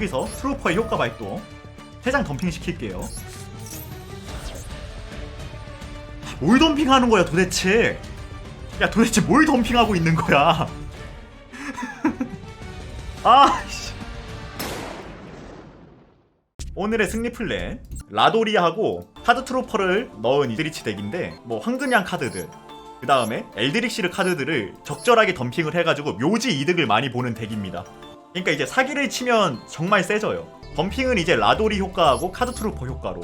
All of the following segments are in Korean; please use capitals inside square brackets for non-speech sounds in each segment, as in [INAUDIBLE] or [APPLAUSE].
여기서 트루퍼의 효과 발동 세장 덤핑 시킬게요. 뭘 덤핑하는 거야 도대체? 야 도대체 뭘 덤핑하고 있는 거야? [LAUGHS] 아 씨. 오늘의 승리 플랜. 라도리하고 카드 트루퍼를 넣은 이드리치 덱인데 뭐 황금양 카드들 그 다음에 엘드릭시르 카드들을 적절하게 덤핑을 해가지고 묘지 이득을 많이 보는 덱입니다 그러니까 이제 사기를 치면 정말 세져요. 덤핑은 이제 라도리 효과하고 카드 트루퍼 효과로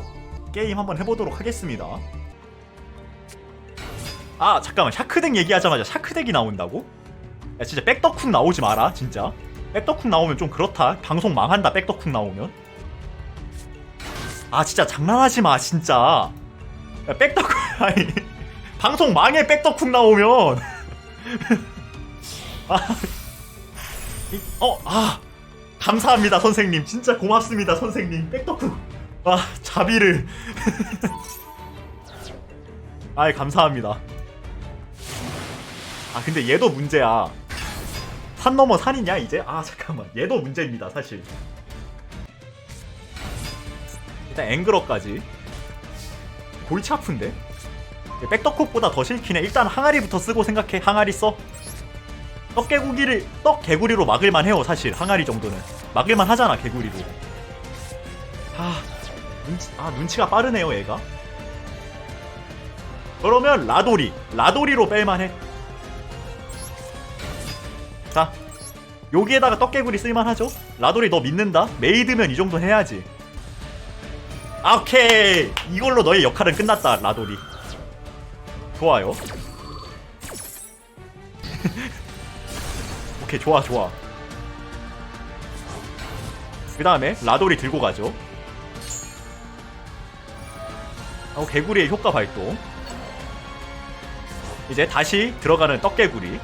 게임 한번 해보도록 하겠습니다. 아 잠깐만. 샤크덱 얘기하자마자 샤크덱이 나온다고? 야 진짜 백더쿡 나오지 마라 진짜. 백더쿡 나오면 좀 그렇다. 방송 망한다 백더쿡 나오면. 아 진짜 장난하지 마 진짜. 야 백더쿡 [LAUGHS] 아니 방송 망해 백더쿡 나오면. [LAUGHS] 아 어 아 감사합니다 선생님. 진짜 고맙습니다 선생님. 백더쿡 아 자비를. [LAUGHS] 아이 감사합니다. 아 근데 얘도 문제야. 산 넘어 산이냐 이제? 아 잠깐만. 얘도 문제입니다 사실. 일단 앵그러까지. 골치 아픈데? 백더콕보다 더 싫긴 해. 일단 항아리부터 쓰고 생각해. 항아리 써 떡개구리를 떡개구리로 막을만 해요 사실. 항아리 정도는. 막을만 하잖아 개구리로 아 눈치, 아 눈치가 빠르네요 얘가. 그러면 라도리. 라도리로 뺄만해. 자 여기에다가 떡개구리 쓸만하죠? 라도리 너 믿는다? 메이드면 이 정도 해야지. 아, 오케이! 이걸로 너의 역할은 끝났다 라도리. 좋아요 [LAUGHS] 오케이 좋아 좋아. 그 다음에 라도리 들고 가죠. 하고 개구리의 효과 발동. 이제 다시 들어가는 떡개구리.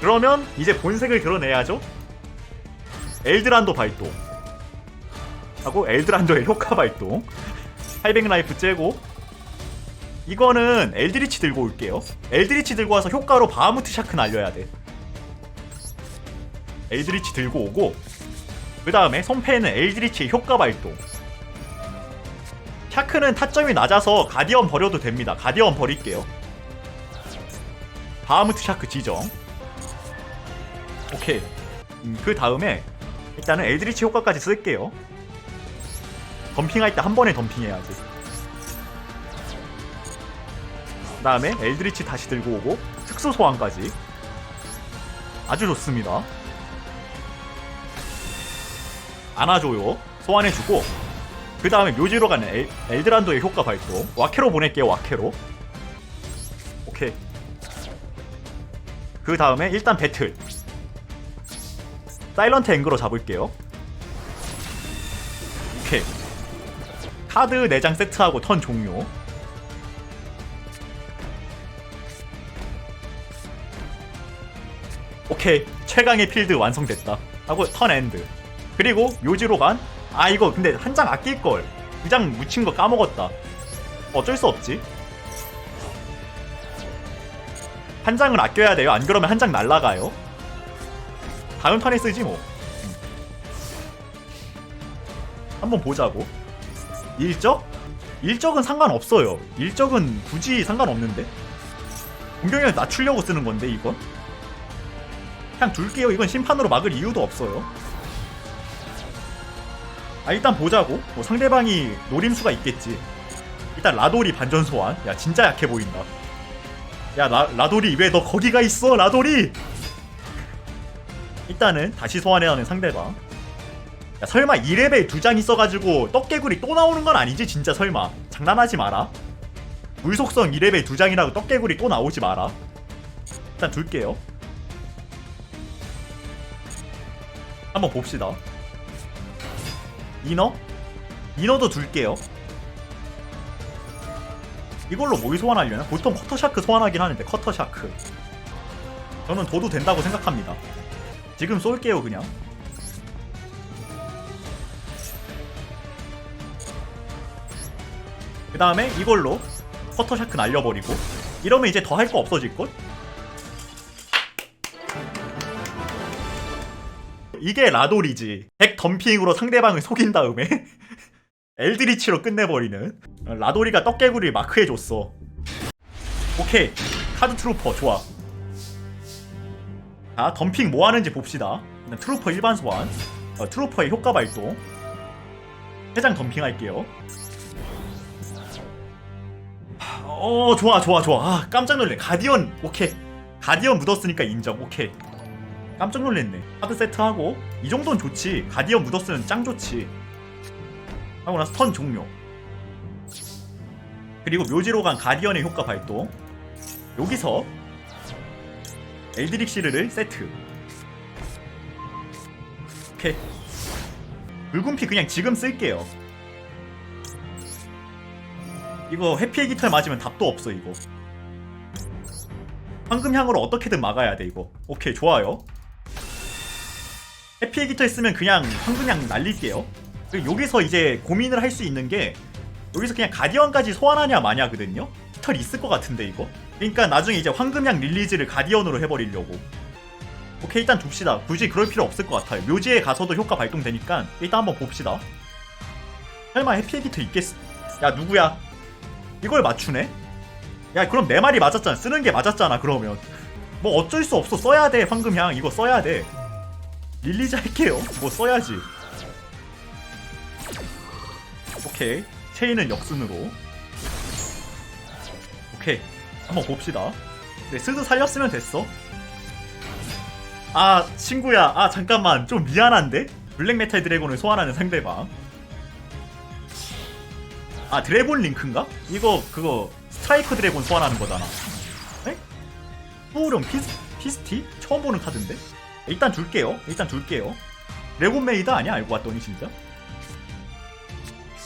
그러면 이제 본색을 드러내야죠. 엘드란도 발동. 하고 엘드란도의 [LAUGHS] 효과 발동. 800 라이프 째고. 이거는 엘드리치 들고 올게요. 엘드리치 들고 와서 효과로 바하무트 샤크 날려야 돼 엘드리치 들고 오고 그 다음에 손패에는 엘드리치의 효과 발동. 샤크는 타점이 낮아서 가디언 버려도 됩니다. 가디언 버릴게요. 바하무트 샤크 지정. 오케이. 음, 그 다음에 일단은 엘드리치 효과까지 쓸게요. 덤핑할 때 한 번에 덤핑해야지. 그 다음에 엘드리치 다시 들고 오고 특수 소환까지. 아주 좋습니다 안아줘요. 소환해주고 그 다음에 묘지로 가는 엘, 엘드란도의 효과 발동. 와케로 보낼게요 와케로. 오케이. 그 다음에 일단 배틀. 사일런트 앵그로 잡을게요. 오케이. 카드 4장 세트하고 턴 종료. 오케이. 최강의 필드 완성됐다. 하고 턴 엔드 그리고 묘지로 간 아 이거 근데 한 장 아낄걸. 두 장 묻힌 거 까먹었다. 어쩔 수 없지. 한 장은 아껴야 돼요? 안 그러면 한 장 날라가요? 다음 턴에 쓰지 뭐. 음. 한번 보자고. 일적? 일적은 상관없어요. 일적은 굳이 상관없는데? 공격력을 낮추려고 쓰는 건데 이건? 그냥 둘게요. 이건 심판으로 막을 이유도 없어요 아 일단 보자고. 뭐 상대방이 노림수가 있겠지. 일단 라돌이 반전 소환. 야 진짜 약해 보인다. 야 라, 라돌이 왜 너 거기가 있어 라돌이? 일단은 다시 소환해하는 상대방. 야 설마 2레벨 두 장 있어가지고 떡개구리 또 나오는 건 아니지 진짜 설마? 장난하지 마라. 물속성 2레벨 두 장이라고 떡개구리 또 나오지 마라. 일단 둘게요. 한번 봅시다 이너? 이너도 둘게요 이걸로 뭘 소환하려나? 보통 커터샤크 소환하긴 하는데 커터샤크 저는 둬도 된다고 생각합니다 지금 쏠게요 그냥 그 다음에 이걸로 커터샤크 날려버리고 이러면 이제 더 할 거 없어질걸? 이게 라돌이지. 덱 덤핑으로 상대방을 속인 다음에 [LAUGHS] 엘드리치로 끝내버리는 라돌이가 떡개구리를 마크해줬어. 오케이 카드 트루퍼 좋아. 자 덤핑 뭐 하는지 봅시다. 트루퍼 일반 소환, 어, 트루퍼의 효과 발동. 해장 덤핑할게요. 어 좋아 좋아 좋아 아, 깜짝 놀래 가디언 오케이 가디언 묻었으니까 인정 오케이 깜짝 놀랐네. 카드 세트하고 이 정도는 좋지. 가디언 묻었으면 짱 좋지. 하고 나서 턴 종료. 그리고 묘지로 간 가디언의 효과 발동. 여기서 엘드릭시르를 세트. 오케이. 붉은 피 그냥 지금 쓸게요. 이거 해피의 깃털 맞으면 답도 없어 이거. 황금향으로 어떻게든 막아야 돼 이거. 오케이 좋아요 깃털 쓰면 그냥 황금향 날릴게요. 그리고 여기서 이제 고민을 할 수 있는 게 여기서 그냥 가디언까지 소환하냐 마냐거든요. 깃털 있을 것 같은데 이거? 그러니까 나중에 이제 황금향 릴리즈를 가디언으로 해버리려고. 오케이 일단 둡시다. 굳이 그럴 필요 없을 것 같아요. 묘지에 가서도 효과 발동되니까 일단 한번 봅시다. 설마 깃털 있겠어 야 누구야? 이걸 맞추네? 야 그럼 내 말이 맞았잖아. 쓰는 게 맞았잖아 그러면. 뭐 어쩔 수 없어. 써야 돼 황금향. 이거 써야 돼 릴리즈 할게요. 뭐 써야지. 오케이. 체인은 역순으로. 오케이. 한번 봅시다. 네 스드 살렸으면 됐어. 아 친구야. 아 잠깐만. 좀 미안한데? 블랙메탈 드래곤을 소환하는 상대방. 아 드래곤 링크인가? 이거 그거 스트라이커 드래곤 소환하는 거잖아. 에? 소우령 피스, 피스티? 처음 보는 카드인데? 일단 줄게요. 일단 줄게요. 드래곤 메이드 아니야? 알고 봤더니 진짜.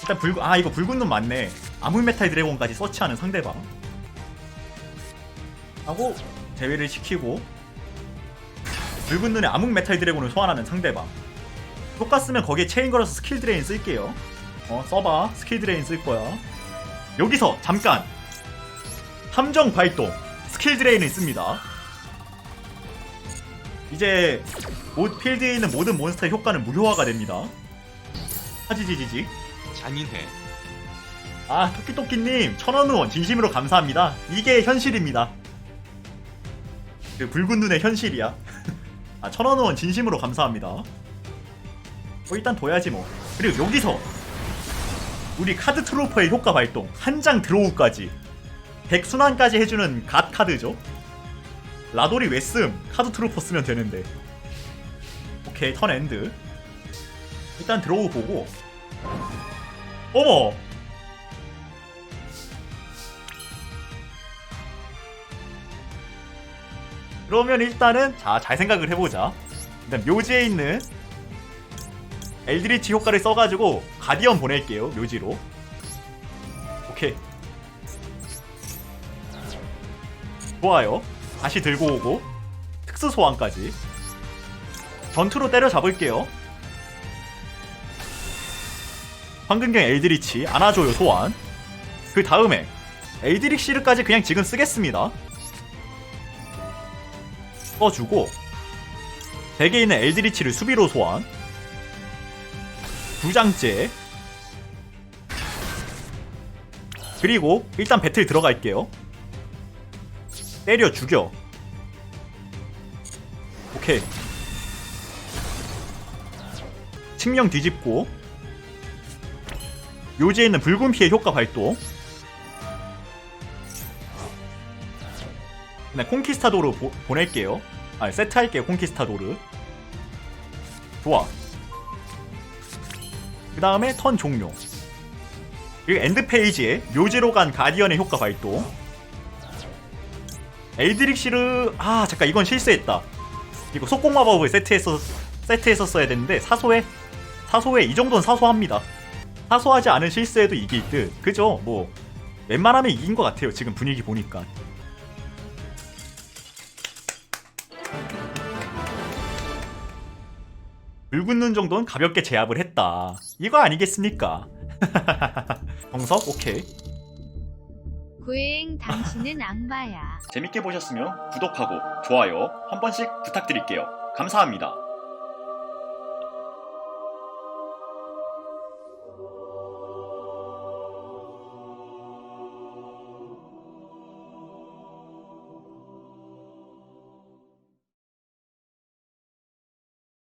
일단 붉은 아 이거 붉은 눈 맞네. 아무 메탈 드래곤까지 서치하는 상대방. 하고 제외를 시키고 붉은 눈에 암흑 메탈 드래곤을 소환하는 상대방. 똑같으면 거기에 체인 걸어서 스킬 드레인 쓸게요. 어 써봐 스킬 드레인 쓸 거야 여기서 잠깐 함정 발동 스킬 드레인을 씁니다 이제 모, 필드에 있는 모든 몬스터의 효과는 무효화가 됩니다. 하지지지지. 잔인해. 아 토끼토끼님 천원 후원 진심으로 감사합니다. 이게 현실입니다. 그 붉은 눈의 현실이야. [LAUGHS] 아 천원 후원 진심으로 감사합니다. 뭐 일단 둬야지 뭐. 그리고 여기서 우리 카드 트로퍼의 효과 발동. 한 장 드로우까지. 100순환까지 해주는 갓 카드죠 라돌이 왜씀? 카드 트로퍼 쓰면 되는데. 오케이 턴 엔드. 일단 드로우 보고. 어머! 그러면 일단은 자 잘 생각을 해보자. 일단 묘지에 있는 엘드리치 효과를 써가지고 가디언 보낼게요 묘지로. 오케이. 좋아요 다시 들고 오고 특수 소환까지. 전투로 때려 잡을게요. 황금경 엘드리치 안아줘요 소환. 그 다음에 엘드릭시르까지 그냥 지금 쓰겠습니다. 써주고 덱에 있는 엘드리치를 수비로 소환. 두 장째 그리고 일단 배틀 들어갈게요 때려 죽여. 오케이. 측명 뒤집고. 요지에 있는 붉은 피해 효과 발동. 네, 콩키스타도르 보, 보낼게요. 아 세트할게요 콩키스타도르. 좋아. 그 다음에 턴 종료. 그리고 엔드 페이지에 묘지로 간 가디언의 효과 발동. 에이드릭시르 아 잠깐 이건 실수했다. 이거 속공 마법을 세트해서 세트했었어야 됐는데 사소해 사소해 이 정도는 사소합니다. 사소하지 않은 실수에도 이길 듯 그죠? 뭐 웬만하면 이긴 것 같아요. 지금 분위기 보니까. 붉은 눈 정도는 가볍게 제압을 했다. 이거 아니겠습니까? [LAUGHS] 정석 오케이. 고행 당신은 악마야. 재밌게 보셨으면 구독하고 좋아요 한 번씩 부탁드릴게요. 감사합니다.